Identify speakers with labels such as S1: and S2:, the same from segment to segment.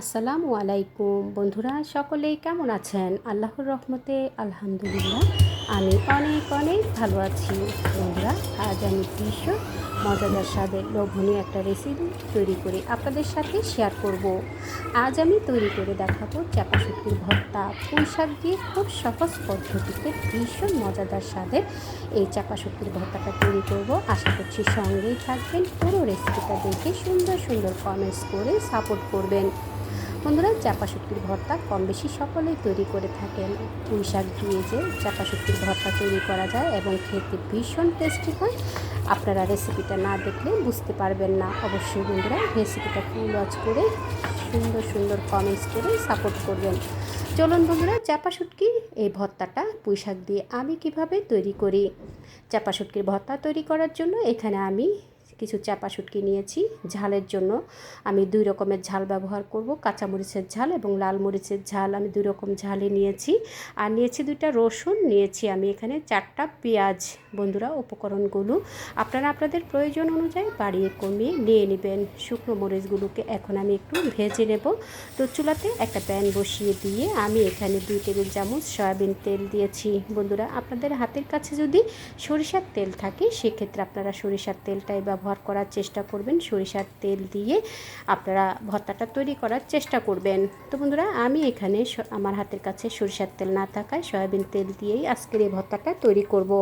S1: আসসালামু আলাইকুম। বন্ধুরা সকলেই কেমন আছেন? আল্লাহর রহমতে আলহামদুলিল্লাহ, আমি অনেক অনেক ভালো আছি। বন্ধুরা, আজ আমি ভীষণ মজাদার স্বাদের লোভনীয় একটা রেসিপি তৈরি করে আপনাদের সাথে শেয়ার করব। আজ আমি তৈরি করে দেখাবো চাপা শুটকির ভর্তা। পুঁই শাক দিয়ে খুব সহজ পদ্ধতিতে ভীষণ মজাদার স্বাদের এই চাপা শুটকির ভর্তাটা তৈরি করব। আশা করছি সঙ্গেই থাকবেন। পুরো রেসিপিটা দেখে সুন্দর সুন্দর কমেন্টস করে সাপোর্ট করবেন। বন্ধুরা চাপা শুটকির ভর্তা কম বেশি সকলেই তৈরি করে থাকেন। পুঁই শাক দিয়ে যে চাপা শুটকির ভর্তা তৈরি করা যায় এবং খেতে ভীষণ টেস্টি হয়, আপনারা রেসিপিটা না দেখলে বুঝতে পারবেন না। অবশ্যই বন্ধুরা রেসিপিটা ফুল ওয়াচ করে সুন্দর সুন্দর কমেন্টস করে সাপোর্ট করবেন। চলুন বন্ধুরা চাপা শুটকি এই ভর্তাটা পুঁই শাক দিয়ে আমি কীভাবে তৈরি করি? চাপা শুটকির ভর্তা তৈরি করার জন্য এখানে আমি কিছু চাপা শুটকি নিয়েছি। ঝালের জন্য আমি দুই রকমের ঝাল ব্যবহার করব। কাঁচামরিচের ঝাল এবং লাল মরিচের ঝাল আমি দুই রকম ঝালে নিয়েছি। আর নিয়েছি দুইটা রসুন, নিয়েছি আমি এখানে চারটা পেঁয়াজ। বন্ধুরা, উপকরণগুলো আপনারা আপনাদের প্রয়োজন অনুযায়ী বাড়িয়ে কমিয়ে নিয়ে নেবেন। শুকনো মরিচগুলোকে এখন আমি একটু ভেজে নেব। তো চুলাতে একটা প্যান বসিয়ে দিয়ে আমি এখানে দুই টেবিল চামচ সয়াবিন তেল দিয়েছি। বন্ধুরা, আপনাদের হাতের কাছে যদি সরিষার তেল থাকে, সেক্ষেত্রে আপনারা সরিষার তেলটাই ব্যবহার ব্যবহার করার চেষ্টা করবেন, সরিষার তেল দিয়ে আপনারা ভর্তাটা তৈরি করার চেষ্টা করবেন। তো বন্ধুরা, আমি এখানে আমার হাতের কাছে সরিষার তেল না থাকায় সয়াবিন তেল দিয়েই আজকের এই ভর্তাটা তৈরি করব।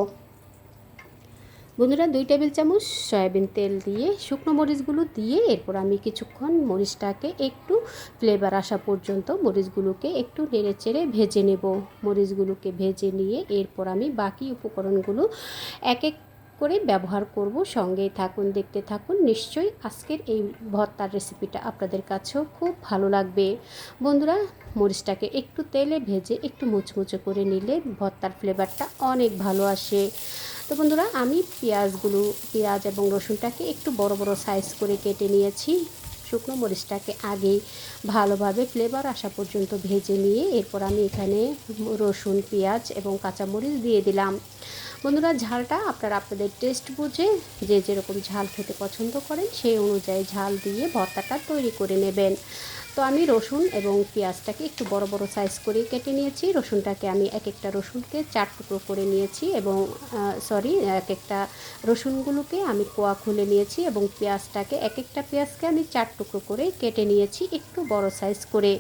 S1: বন্ধুরা, দুই টেবিল চামচ সয়াবিন তেল দিয়ে শুকনো মরিচগুলো দিয়ে এরপর আমি কিছুক্ষণ মরিচটাকে একটু ফ্লেভার আসা পর্যন্ত মরিচগুলোকে একটু নেড়ে চেড়ে ভেজে নেব। মরিচগুলোকে ভেজে নিয়ে এরপর আমি বাকি উপকরণগুলো এক এক করে ব্যবহার করব। সঙ্গেই থাকুন, দেখতে থাকুন। নিশ্চয়ই আজকের এই ভর্তার রেসিপিটা আপনাদের কাছেও খুব ভালো লাগবে। বন্ধুরা, মরিচটাকে একটু তেলে ভেজে একটু মুচমুচে করে নিলে ভর্তার ফ্লেভারটা অনেক ভালো আসে। তো বন্ধুরা, আমি পেঁয়াজগুলো, পেঁয়াজ এবং রসুনটাকে একটু বড় বড় সাইজ করে কেটে নিয়েছি। শুকনো মরিচটাকে আগেই ভালোভাবে ফ্লেভার আসা পর্যন্ত ভেজে নিয়ে এরপর আমি এখানে রসুন, পেঁয়াজ এবং কাঁচামরিচ দিয়ে দিলাম। বন্ধুরা, ঝালটা আপনারা আপনাদের টেস্ট বুঝে যে যেরকম ঝাল খেতে পছন্দ করেন সেই অনুযায়ী ঝাল দিয়ে ভর্তাটা তৈরি করে নেবেন। তো আমি রসুন এবং পেঁয়াজটাকে একটু বড় বড় সাইজ করে কেটে নিয়েছি। রসুনটাকে আমি এক একটা রসুনকে চার টুকরো করে নিয়েছি এবং সরি এক একটা রসুনগুলোকে আমি কোয়া খুলে নিয়েছি এবং পেঁয়াজটাকে এক একটা পেঁয়াজকে আমি চার টুকরো করে কেটে নিয়েছি একটু বড় সাইজ করে।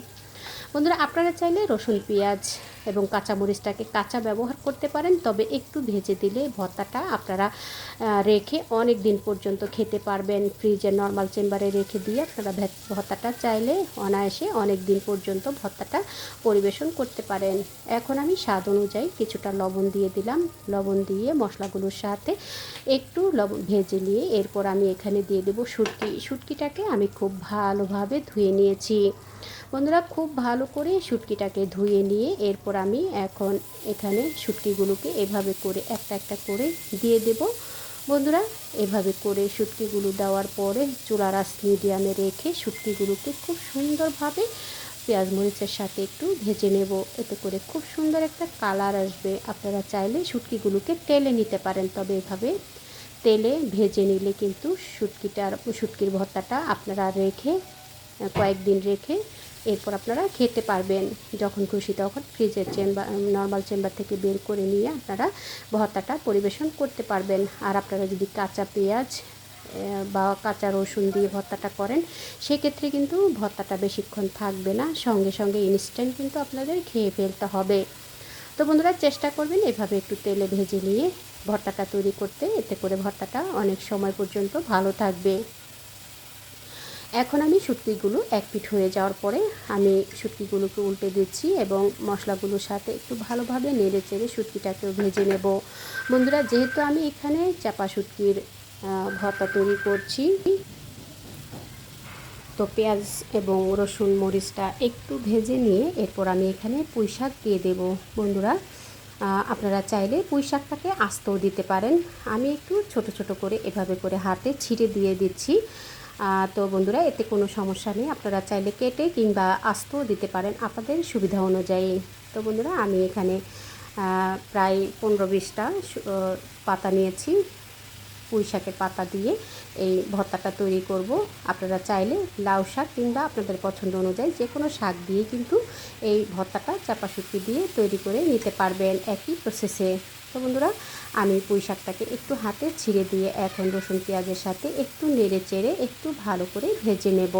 S1: বন্ধুরা, আপনারা চাইলে রসুন, পেঁয়াজ এবং কাঁচামরিচটাকে কাঁচা ব্যবহার করতে পারেন, তবে একটু ভেজে দিলে ভর্তাটা আপনারা রেখে অনেক দিন পর্যন্ত খেতে পারবেন। ফ্রিজে নর্মাল চেম্বারে রেখে দিয়ে আপনারা ভর্তাটা চাইলে অনায়াসে অনেক দিন পর্যন্ত ভর্তাটা পরিবেশন করতে পারেন। এখন আমি স্বাদ অনুযায়ী কিছুটা লবণ দিয়ে দিলাম। লবণ দিয়ে মশলাগুলোর সাথে একটু লবণ ভেজে নিয়ে এরপর আমি এখানে দিয়ে দেবো শুটকি। শুটকিটাকে আমি খুব ভালোভাবে ধুয়ে নিয়েছি। বন্ধুরা, খুব ভালো করে শুটকিটাকে ধুয়ে নিয়ে এরপর আমি এখন এখানে শুটকিগুলোকে এভাবে করে, একটা একটা করে দিয়ে দেব। বন্ধুরা, এভাবে করে শুটকিগুলো দেওয়ার পরে চুলার আস মিডিয়ামে রেখে শুটকিগুলোকে খুব সুন্দরভাবে পেঁয়াজ মরিচের সাথে একটু ভেজে নেব। এতে করে খুব সুন্দর একটা কালার আসবে। আপনারা চাইলে শুটকিগুলোকে তেলে নিতে পারেন, তবে এভাবে তেলে ভেজে নিলে কিন্তু শুটকিটার, শুটকির ভর্তাটা আপনারা রেখে, কয়েকদিন রেখে এরপর আপনারা খেতে পারবেন। যখন খুশি তখন ফ্রিজের চেম্বার নর্মাল চেম্বার থেকে বের করে নিয়ে আপনারা ভর্তাটা পরিবেশন করতে পারবেন। আর আপনারা যদি কাঁচা পেঁয়াজ বা কাঁচা রসুন দিয়ে ভর্তাটা করেন, সেক্ষেত্রে কিন্তু ভর্তাটা বেশিক্ষণ থাকবে না। সঙ্গে সঙ্গে ইনস্ট্যান্ট কিন্তু আপনাদের খেয়ে ফেলতে হবে। তো বন্ধুরা, চেষ্টা করবেন এভাবে একটু তেলে ভেজে নিয়ে ভর্তাটা তৈরি করতে। এতে করে ভর্তাটা অনেক সময় পর্যন্ত ভালো থাকবে। এখন আমি শুটকিগুলো এক পিঠ হয়ে যাওয়ার পরে আমি শুটকিগুলোকে উল্টে দিচ্ছি এবং মশলাগুলোর সাথে একটু ভালোভাবে নেড়ে চেড়ে শুটকিটাকেও ভেজে নেব। বন্ধুরা, যেহেতু আমি এখানে চাপা শুটকির ভর্তা তৈরি করছি, তো পেঁয়াজ এবং রসুন মরিচটা একটু ভেজে নিয়ে এরপর আমি এখানে পুঁই শাক দিয়ে দেব। বন্ধুরা আপনারা চাইলে পুঁই শাকটাকে আস্তও দিতে পারেন। আমি একটু ছোট ছোট করে এভাবে করে হাতে ছিঁড়ে দিয়ে দিচ্ছি। তো বন্ধুরা, এতে কোনো সমস্যা নেই। আপনারা চাইলে কেটে কিংবা আস্তও দিতে পারেন আপনাদের সুবিধা অনুযায়ী। তো বন্ধুরা, আমি এখানে প্রায় পনেরো বিশটা পাতা নিয়েছি। পুঁই শাকের পাতা দিয়ে এই ভর্তাটা তৈরি করব। আপনারা চাইলে লাউ শাক কিংবা আপনাদের পছন্দ অনুযায়ী যে কোনো শাক দিয়ে কিন্তু এই ভর্তাটা চাপা শুটকি দিয়ে তৈরি করে নিতে পারবেন একই প্রসেসে তো বন্ধুরা, আমি পুঁই শাকটাকে একটু হাতে ছিঁড়ে দিয়ে এখন রসুন পেঁয়াজের সাথে একটু নেড়ে চেড়ে একটু ভালো করে ভেজে নেব।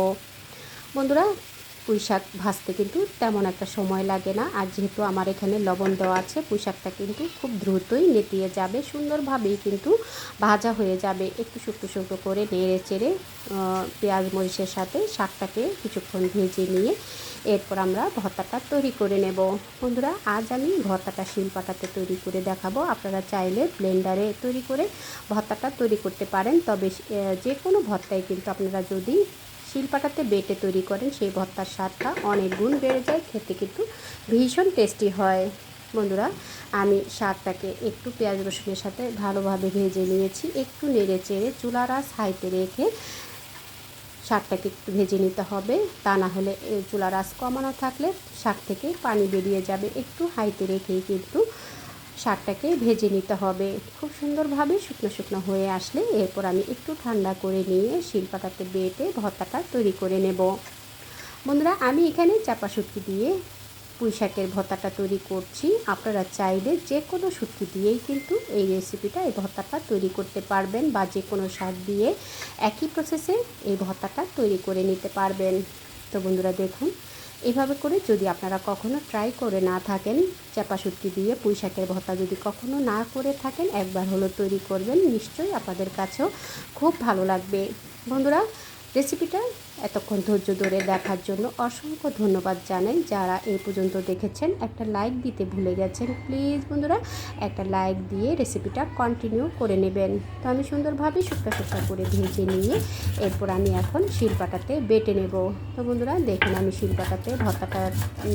S1: বন্ধুরা পুঁই শাক ভাজতে কিন্তু তেমন একটা সময় লাগে না। আর যেহেতু আমার এখানে লবণ দেওয়া আছে, পুঁই শাকটা কিন্তু খুব দ্রুতই নেতিয়ে যাবে, সুন্দরভাবেই কিন্তু ভাজা হয়ে যাবে। একটু শুকনো শুকনো করে নেড়ে চেড়ে পেঁয়াজ মরিচের সাথে শাকটাকে কিছুক্ষণ ভেজে নিয়ে এরপর আমরা ভর্তাটা তৈরি করে নেব। বন্ধুরা, আজ আমি ভর্তাটা শিলপাটাতে তৈরি করে দেখাবো। আপনারা চাইলে ব্লেন্ডারে তৈরি করে ভর্তাটা তৈরি করতে পারেন। তবে যে কোনো ভর্তায় কিন্তু আপনারা যদি শিলপাটাতে বেটে তৈরি করেন সেই ভর্তার স্বাদটা অনেক গুণ বেড়ে যায়, খেতে কিন্তু ভীষণ টেস্টি হয়। বন্ধুরা, আমি শাকটাকে একটু পেঁয়াজ রসুনের সাথে ভালোভাবে ভেজে নিয়েছি, একটু নেড়ে চেড়ে চুলার আস হাইতে রেখে শাকটাকে একটু ভেজে নিতে হবে। তা না হলে চুলার আস কমানো থাকলে শাক থেকে পানি বেরিয়ে যাবে। একটু হাইতে রেখেই কিন্তু শাকটাকে ভেজে নিতে হবে। খুব সুন্দরভাবে শুকনো শুকনো হয়ে আসলে এরপর আমি একটু ঠান্ডা করে নিয়ে শিলপাটাতে বেটে ভর্তাটা তৈরি করে নেব। বন্ধুরা, আমি এখানে চাপা শুটকি দিয়ে পুঁই শাকের ভর্তাটা তৈরি করছি। আপনারা চাইলে যে কোনো শুটকি দিয়েই কিন্তু এই রেসিপিটা, এই ভর্তাটা তৈরি করতে পারবেন বা যে কোনো শাক দিয়ে একই প্রসেসে এই ভর্তাটা তৈরি করে নিতে পারবেন। তো বন্ধুরা, দেখুন এভাবে করে যদি আপনারা কখনো ট্রাই করে না থাকেন, চাপা শুটকি দিয়ে পুঁই শাকের ভর্তা যদি কখনো না করে থাকেন, একবার হলো তৈরি করবেন, নিশ্চয়ই আপনাদের কাছেও খুব ভালো লাগবে। বন্ধুরা রেসিপিটা এতক্ষণ ধৈর্য ধরে দেখার জন্য অসংখ্য ধন্যবাদ জানাই। যারা এই পর্যন্ত দেখেছেন, একটা লাইক দিতে ভুলে গেছেন প্লিজ বন্ধুরা, একটা লাইক দিয়ে রেসিপিটা কন্টিনিউ করে নেবেন। তো আমি সুন্দরভাবে শুকটা শুকটা করে ভেজে নিয়ে এরপর আমি এখন শিলপাটাতে বেটে নেব। তো বন্ধুরা, দেখুন আমি শিলপাটাতে ভর্তাটা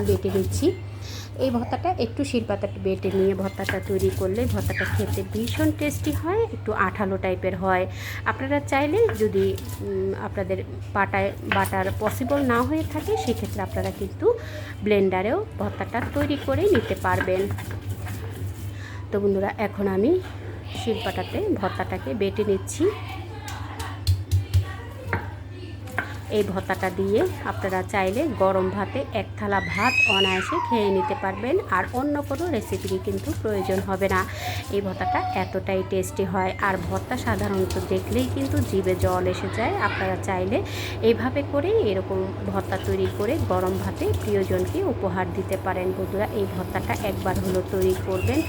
S1: বেটে নিচ্ছি। এই ভর্তাটা একটু শিলপাতাটা বেটে নিয়ে ভর্তাটা তৈরি করলে ভর্তাটা খেতে ভীষণ টেস্টি হয়, একটু আঠালো টাইপের হয়। আপনারা চাইলে যদি আপনাদের পাটায় বাটার পসিবল না হয়ে থাকে, সেক্ষেত্রে আপনারা কিন্তু ব্লেন্ডারেও ভর্তাটা তৈরি করে নিতে পারবেন। তো বন্ধুরা, এখন আমি শিলপাটাতে ভর্তাটাকে বেটে নিচ্ছি। এই ভর্তাটা দিয়ে আপনারা চাইলে গরম ভাতে এক থালা ভাত অনায়াসে খেয়ে নিতে পারবেন আর অন্য কোনো রেসিপিরই কিন্তু প্রয়োজন হবে না। এই ভর্তাটা এতটাই টেস্টি হয় আর ভর্তা সাধারণত দেখলেই কিন্তু জিভে জল এসে যায়। আপনারা চাইলে এইভাবে করে এরকম ভর্তা তৈরি করে গরম ভাতে প্রিয়জনকে উপহার দিতে পারেন। বন্ধুরা, এই ভর্তাটা একবার হলো তৈরি করবেন।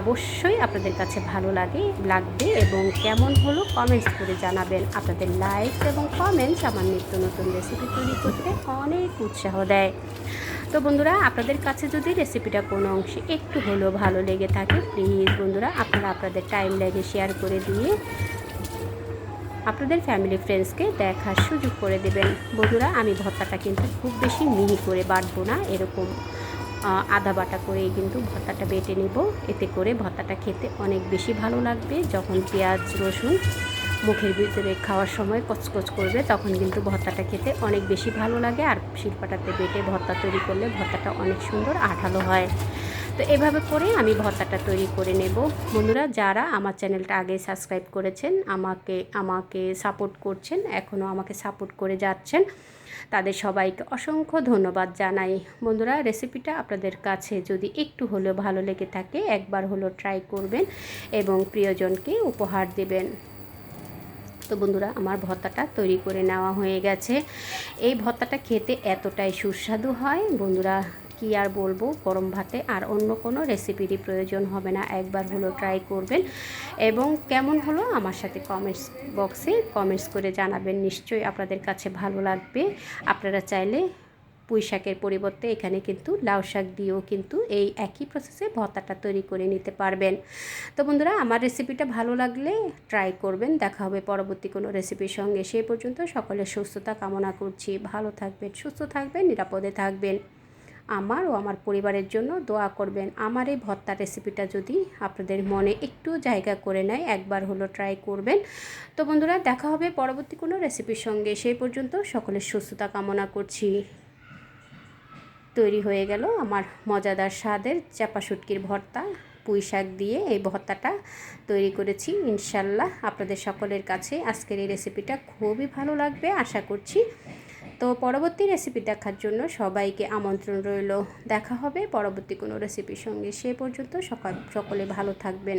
S1: অবশ্যই আপনাদের কাছে ভালো লাগে, লাগবে এবং কেমন হলো কমেন্টস করে জানাবেন। আপনাদের লাইক এবং কমেন্টস আমার নিত্য নতুন রেসিপি তৈরি করতে অনেক উৎসাহ দেয়। তো বন্ধুরা, আপনাদের কাছে যদি রেসিপিটা কোনো অংশে একটু হলেও ভালো লেগে থাকে প্লিজ বন্ধুরা, আপনারা আপনাদের টাইম লাইনে শেয়ার করে দিয়ে আপনাদের ফ্যামিলি ফ্রেন্ডসকে দেখার সুযোগ করে দেবেন। বন্ধুরা, আমি ভর্তাটা কিন্তু খুব বেশি মিহি করে বাটবো না, এরকম আদা বাটা করেই কিন্তু ভর্তাটা বেটে নেব। এতে করে ভর্তাটা খেতে অনেক বেশি ভালো লাগবে। যখন পেঁয়াজ, রসুন মুখের ভিতরে খাওয়ার সময় কচকচ করবে, তখন কিন্তু ভর্তাটা খেতে অনেক বেশি ভালো লাগে। আর শিল্পাটাতে বেটে ভর্তা তৈরি করলে ভর্তাটা অনেক সুন্দর আঠালো হয়। তো এভাবে করে আমি ভর্তাটা তৈরি করে নেব। বন্ধুরা, যারা আমার চ্যানেলটা আগে সাবস্ক্রাইব করেছেন, আমাকে আমাকে সাপোর্ট করছেন এখনও আমাকে সাপোর্ট করে যাচ্ছেন, তাদের সবাইকে অসংখ্য ধন্যবাদ জানাই। বন্ধুরা, রেসিপিটা আপনাদের কাছে যদি একটু হলেও ভালো লেগে থাকে, একবার হলো ট্রাই করবেন এবং প্রিয়জনকে উপহার দেবেন। তো বন্ধুরা, আমার ভর্তাটা তৈরি করে নেওয়া হয়ে গেছে। এই ভর্তাটা খেতে এতটাই সুস্বাদু হয়। বন্ধুরা, কি আর বলব, গরম ভাতে আর অন্য কোনো রেসিপিরই প্রয়োজন হবে না। একবার হলো ট্রাই করবেন। এবং কেমন হলো আমার সাথে কমেন্টস বক্সে কমেন্টস করে জানাবেন। নিশ্চয়ই আপনাদের কাছে ভালো লাগবে। আপনারা চাইলে পুঁই শাকের পরিবর্তে এখানে কিন্তু লাউ শাক দিয়েও কিন্তু এই একই প্রসেসে ভর্তাটা তৈরি করে নিতে পারবেন। তো বন্ধুরা, আমার রেসিপিটা ভালো লাগলে ট্রাই করবেন। দেখা হবে পরবর্তী কোনো রেসিপির সঙ্গে। সেই পর্যন্ত সকলের সুস্থতা কামনা করছি। ভালো থাকবেন, সুস্থ থাকবেন, নিরাপদে থাকবেন। আমার ও আমার পরিবারের জন্য দোয়া করবেন। আমার এই ভর্তা রেসিপিটা যদি আপনাদের মনে একটু জায়গা করে নেয়, একবার হলো ট্রাই করবেন। তো বন্ধুরা, দেখা হবে পরবর্তী কোনো রেসিপির সঙ্গে। সেই পর্যন্ত সকলের সুস্থতা কামনা করছি। তৈরি হয়ে গেল আমার মজাদার স্বাদের চাপা শুটকির ভর্তা। পুঁই শাক দিয়ে এই ভর্তাটা তৈরি করেছি, ইনশাল্লাহ আপনাদের সকলের কাছে আজকের এই রেসিপিটা খুবই ভালো লাগবে আশা করছি। তো পরবর্তী রেসিপি দেখার জন্য সবাইকে আমন্ত্রণ রইল। দেখা হবে পরবর্তী কোনো রেসিপির সঙ্গে। সে পর্যন্ত সকাল সকলে ভালো থাকবেন।